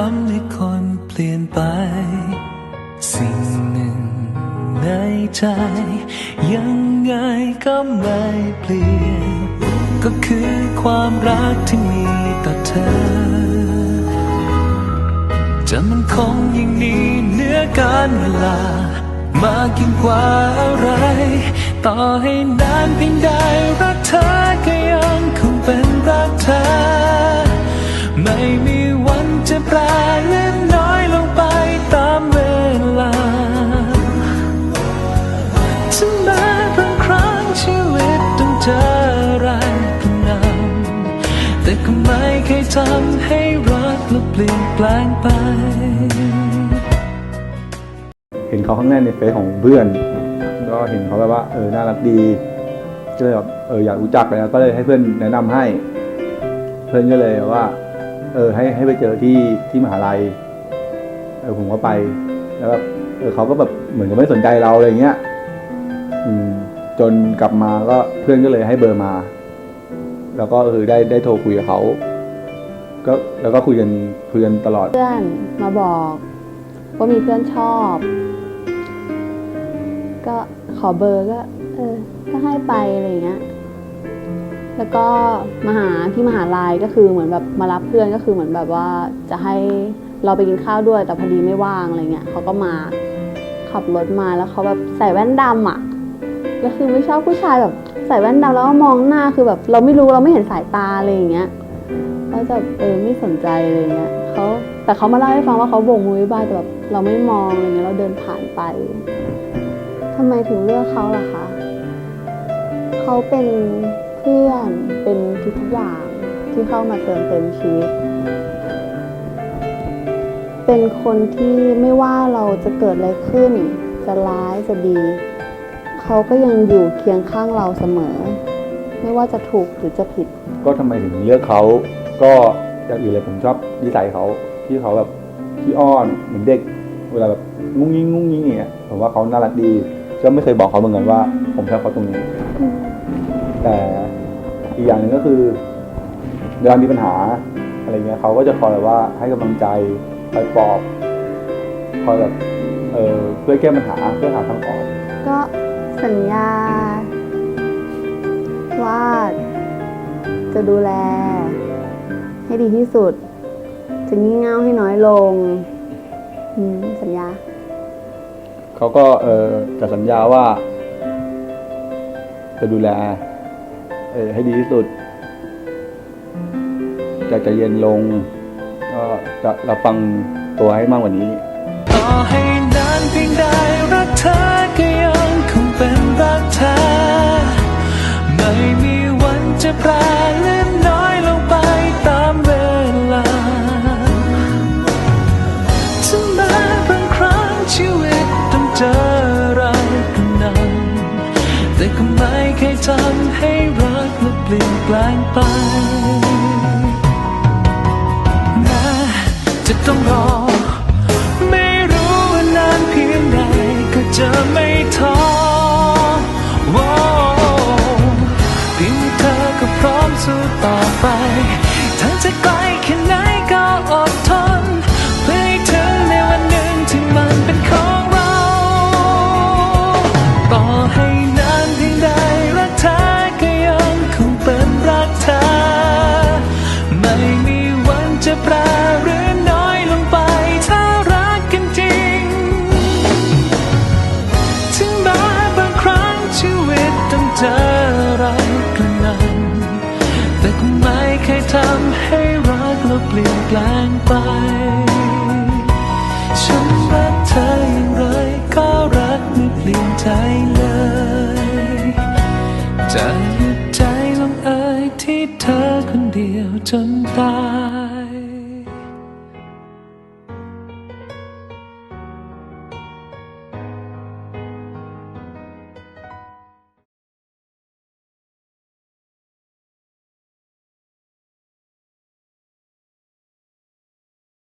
ทำให้คนเปลี่ยนไป สิ่งหนึ่งในใจ ยังไงก็ไม่เปลี่ยน ก็คือความรักที่มีต่อเธอ จะมันคงยิ่งนี้เหนือการเวลา มากยิ่งกว่าอะไร ต่อให้นานเพียงใดรักเธอ ทำให้รักเราเปลี่ยนแปลงไป เห็นเขาข้างแรกในเฟซของเพื่อน ก็เห็นเขาแบบว่าเออน่ารักดี ก็เลยแบบเอออยากรู้จักเลยนะก็เลยให้เพื่อนแนะนำให้ เพื่อนก็เลยว่า เออให้ให้ไปเจอที่ที่มหาลัย เออผมก็ไป แล้วแบบเออเขาก็แบบเหมือนกับไม่สนใจเราอะไรเงี้ย อืม จนกลับมาก็เพื่อนก็เลยให้เบอร์มา แล้วก็คือได้ได้โทรคุยกับเขา ก็แล้วก็คุยกันคุยกันตลอด เพื่อนมาบอกว่ามีเพื่อนชอบ ก็ขอเบอร์ก็ เออ ก็ให้ไปอะไรเงี้ย แล้วก็มาหาที่มหาลัยก็คือเหมือนแบบมารับเพื่อนก็คือเหมือนแบบว่าจะให้เราไปกินข้าวด้วยแต่พอดีไม่ว่างอะไรเงี้ยเขาก็มาขับรถมาแล้วเขาแบบใส่แว่นดำอะแล้วคือไม่ชอบผู้ชายแบบใส่แว่นดำแล้วมองหน้าคือแบบ เราไม่รู้เราไม่เห็นสายตาอะไรอย่างเงี้ย ก็จะเออไม่สนใจอะไรเงี้ยเขาแต่เขามาเล่าให้ฟังว่าเขาโบกมือบ๊ายบายแต่แบบเราไม่มองอะไรเงี้ยเราเดินผ่านไปทำไมถึงเลือกเขาล่ะคะเขาเป็นเพื่อนเป็นทุกอย่างที่เข้ามาเติมเต็มชีวิตเป็นคนที่ไม่ว่าเราจะเกิดอะไรขึ้น จะร้ายจะดี เขาก็ยังอยู่เคียงข้างเราเสมอ ไม่ว่าจะถูกหรือจะผิด ก็ทำไมถึงเลือกเขาก็อย่างอื่นเลยผมชอบนิสัยเขาที่เขาแบบที่อ้อนเหมือนเด็ก เวลาแบบงุ้งยิงงุ้งยิงอย่างเงี้ยผมว่าเขาน่ารักดีก็ไม่เคยบอกเขาเหมือนกันว่า ผมชอบเขาตรงนี้ แต่อีกอย่างหนึ่งก็คือเวลามีปัญหาอะไรเงี้ยเขาก็จะคอยแบบว่าให้กำลังใจคอยปลอบคอยแบบเออเพื่อแก้ปัญหาเพื่อหาทางออกก็สัญญา ว่าจะดูแล ให้ดีที่สุด จะงี่เง่าให้น้อยลงอืมสัญญา เขาก็เออจะสัญญาว่า จะดูแลเออให้ดีที่สุด จะใจะเย็นลง ก็จะรับฟังตัวให้มากกว่านี้ต่อให้นานเพียงใดรักเธอก็ยังคง แต่ก็ไม่เคยทำให้รักและเปลี่ยนแปลงไปแม้จะต้องรอ ไม่รู้ว่านานเพียงใดก็จะไม่ท้อว้เพียงเธอก็พร้อมสู้ต่อไปทั้งจะไกลแค่ไหน เจออะไรก็นั้นแต่ก็ไม่เคยทำให้รักเราเปลี่ยนแปลงไป ฉันรักเธออย่างไรก็รักไม่เปลี่ยนใจเลยจะหยุดใจลงเอ่ยที่เธอคนเดียวจนตาย